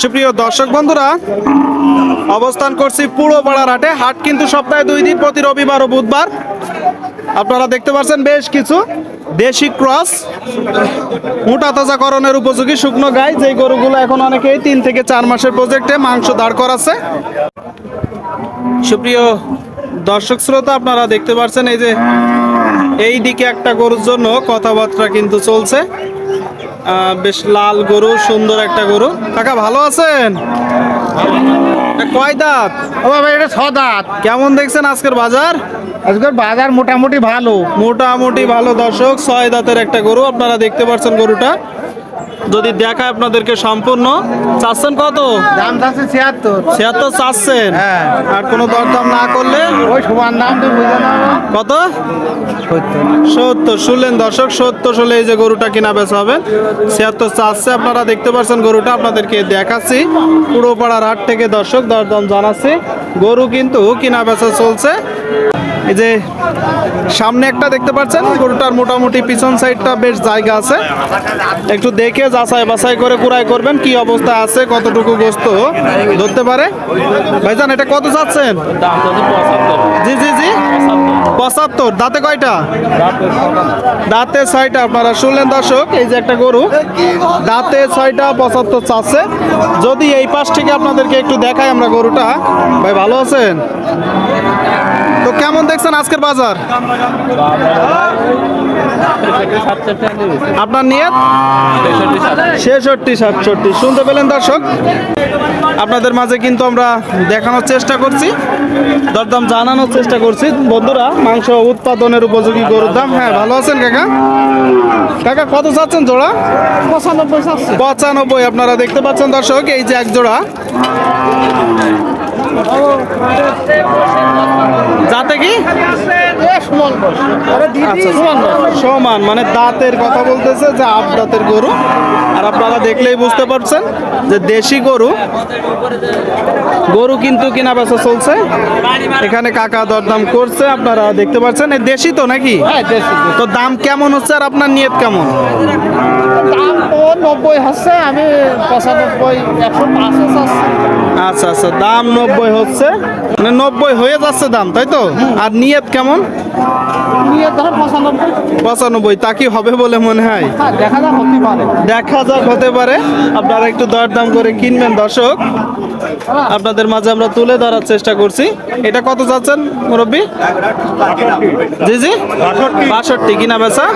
সুপ্রিয় দর্শক বন্ধুরা, অবস্থান করছি পুরো পাড়ার হাটে হাট কিন্তু সপ্তাহে দুই দিন, প্রতি রবিবার ও বুধবার। আপনারা দেখতে পাচ্ছেন বেশ কিছু দেশি ক্রস, মোটা তাজাকরণের উপযোগী শুকনো গাই, যেই গরুগুলো এখন অনেকেই তিন থেকে চার মাসের প্রজেক্টে মাংস দাঁড় করাচ্ছে। সুপ্রিয় দর্শক শ্রোতা, আপনারা দেখতে পাচ্ছেন এই যে এই দিকে একটা গরুর জন্য কথাবার্তা কিন্তু চলছে। বেশ লাল গরু সুন্দর একটা গরু। কাকা ভালো আছেন? কয় দাঁত? ও বাবা এটা ছ দাঁত। কেমন দেখছেন আজকের বাজার? আজকের বাজার মোটামুটি ভালো। মোটামুটি ভালো দর্শক ছয় দাঁতের একটা গরু। আপনারা দেখতে পাচ্ছেন গরুটা। যদি দেখায় আপনাদেরকে সম্পূর্ণ চাচ্ছেন কত? দাম চাচ্ছে ছিয়াত্তর। ছিয়াত্তর চাচ্ছেন? হ্যাঁ। আর কোনো দরদাম না করলে? ওই সমান দাম কত? সত্তর। শুনলেন দর্শক সত্তর হলে এই যে গরুটা কিনা বেচা হবে। ছিয়াত্তর চাচ্ছে আপনারা দেখতে পাচ্ছেন গরুটা আপনাদেরকে দেখাচ্ছি। পুরো পাড়ার হাট থেকে দর্শক দরদাম জানাচ্ছি। গরু কিন্তু কিনা বেচা চলছে। এই যে সামনে একটা দেখতে পাচ্ছেন, গরুটার মোটামুটি পিছন সাইডটা বেশ জায়গা আছে। একটু দেখে যাচাই বাছাই করে কুড়াই করবেন, কি অবস্থা আছে, কতটুকু গোস্ত ধরতে পারে। ভাইজান, এটা কত চাচ্ছেন? জি জি জি। পঁচাত্তর, দাঁতে কয়টা? দাঁতে ছয়টা, আপনারা শুনলেন দর্শক, এই যে একটা গরু। দাঁতে ছয়টা, পঁচাত্তর চাচ্ছে। যদি এই পাশ থেকে আপনাদেরকে একটু দেখাই আমরা গরুটা। ভাই, ভালো আছেন? কেমন দেখছেন আজকের বাজার? আপনার নিয়ত? ছেষট্টি সাতষট্টি শুনতে পেলেন দর্শক? আপনাদের মাঝে কিন্তু আমরা দেখানোর চেষ্টা করছি দরদাম জানানোর চেষ্টা করছি। বন্ধুরা মাংস উৎপাদনের উপযোগী গরুর দাম? হ্যাঁ ভালো আছেন কাকা? কাকা কত চাচ্ছেন জোড়া? পঁচানব্বই পঁচানব্বই আপনারা দেখতে পাচ্ছেন দর্শক এই যে এক জোড়া যাতে কি সমান আচ্ছা সমান মানে দাঁতের কথা বলতেছে যে আট দাঁতের গরু। আর আপনারা দেখলেই বুঝতে পারছেন যে দেশি গরু গরু কিন্তু কিনা বেচা চলছে। এখানে কাকা দরদাম করছে আপনারা দেখতে পাচ্ছেন। এই দেশি তো নাকি? হ্যাঁ তো দাম কেমন হচ্ছে আর আপনার নিয়ত কেমন? নব্বই হচ্ছে আমি পঁচানব্বই একশো আচ্ছা আচ্ছা দাম নব্বই হচ্ছে। মানে নব্বই হয়ে যাচ্ছে দাম তাই তো? আর নিয়ত কেমন? পঁচানব্বই। তা কি হবে বলে মনে হয়? হ্যাঁ দেখা যাক হতে পারে। দেখা যাক হতে পারে। আপনারা একটু দরদাম করে কিনবেন দর্শক। আপনাদের মাঝে আমরা তুলে ধরার চেষ্টা করছি। এটা কত যাচ্ছেন মুরব্বী? জি জি। বাষট্টি। কিনা বেচা?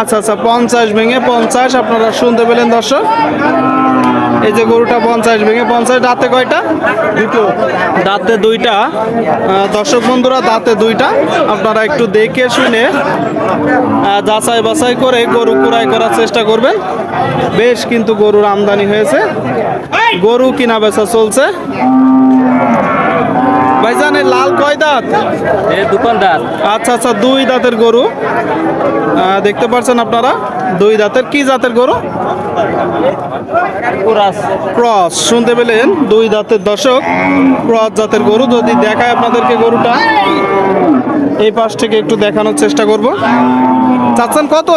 আচ্ছা আচ্ছা পঞ্চাশ ভেঙে পঞ্চাশ আপনারা শুনতে পেলেন দর্শক। এই যে গরুটা পঞ্চাশ ভেঙে পঞ্চাশ দাঁতে কয়টা? দুটো। দাঁতে দুইটা। দর্শক বন্ধুরা দাঁতে দুইটা। আপনারা একটু দেখে শুনে যাচাই বাছাই করে গরু কুড়াই করার চেষ্টা করবেন। বেশ কিন্তু গরুর আমদানি হয়েছে। গরু কিনা বেচা চলছে। ভাইজান এই লাল কয় দাঁত? দোকানদার আচ্ছা আচ্ছা দুই দাঁতের গরু। দেখতে পাচ্ছেন আপনারা? দুই দাঁতের কি জাতের গরু? ক্রস শুনতে পেলেন? দুই দাঁতের দর্শক ক্রস জাতের গরু। যদি দেখায় আপনাদেরকে গরুটা এই পাশ থেকে একটু দেখানোর চেষ্টা করব। চাচ্ছেন কত?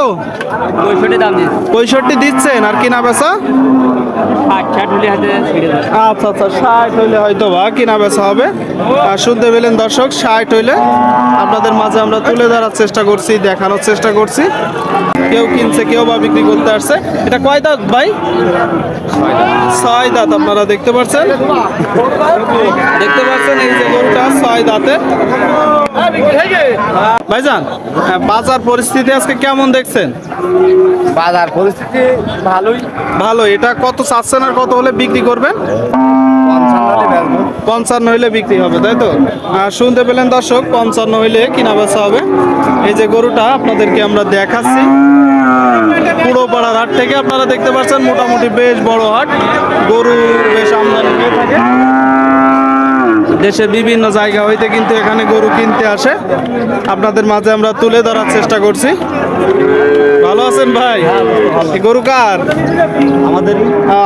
পঁয়ষট্টি দিচ্ছেন আর কিনা বেচা? আচ্ছা আচ্ছা ষাট হইলে হয়তো বা কিনা বেচা হবে। আর শুনতে পেলেন দর্শক ষাট হইলে আপনাদের মাঝে আমরা তুলে ধরার চেষ্টা করছি দেখানোর চেষ্টা করছি। কেউ কিনছে কেউ বা বিক্রি করতে আসছে। এটা কয় দাঁত ভাই? ছয় দাঁত আপনারা দেখতে পাচ্ছেন। দেখতে পাচ্ছেন এই যে গরুটা ছয় দাঁতের। ভাইজান হ্যাঁ, বাজার পরিস্থিতি আজকে কেমন দেখছেন? বাজার পরিস্থিতি ভালোই। ভালো এটা কত চাচ্ছেন আর কত হলে বিক্রি করবেন? পঞ্চান্ন হইলে বিক্রি হবে তাই তো? আর শুনতে পেলেন দর্শক পঞ্চান্ন হইলে কিনা বেচা হবে। এই যে গরুটা আপনাদেরকে আমরা দেখাচ্ছি। পুরো পাড়ার হাট থেকে আপনারা দেখতে পাচ্ছেন, মোটামুটি বেশ বড় হাট। গরু বেশ আমদানি হয়ে থাকে। দেশের বিভিন্ন জায়গা হইতে কিন্তু এখানে গরু কিনতে আসে। আপনাদের মাঝে আমরা তুলে ধরার চেষ্টা করছি। ভালো আছেন ভাই? এই গরু কার? আমাদের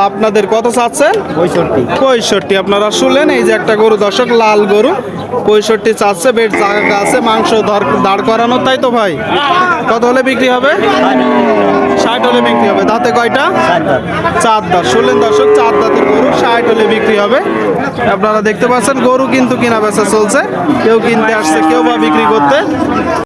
আপনাদের কত চাচ্ছেন? পঁয়ষট্টি। পঁয়ষট্টি। আপনারা শুনলেন এই যে একটা গরু দর্শক লাল গরু। পঁয়ষট্টি চাচ্ছে বেড জায়গা আছে মাংস দাঁড় করানো তাই তো ভাই? কত হলে বিক্রি হবে? ষাট হলে বিক্রি হবে। দাঁতে কয়টা? চার দাঁত। শুনলেন দর্শক চার দাঁতের গরু ষাট হলে বিক্রি হবে। আপনারা দেখতে পাচ্ছেন গরু কিন্তু কিনা বেচা চলছে। কেউ কিনতে আসছে কেউ বা বিক্রি করতে।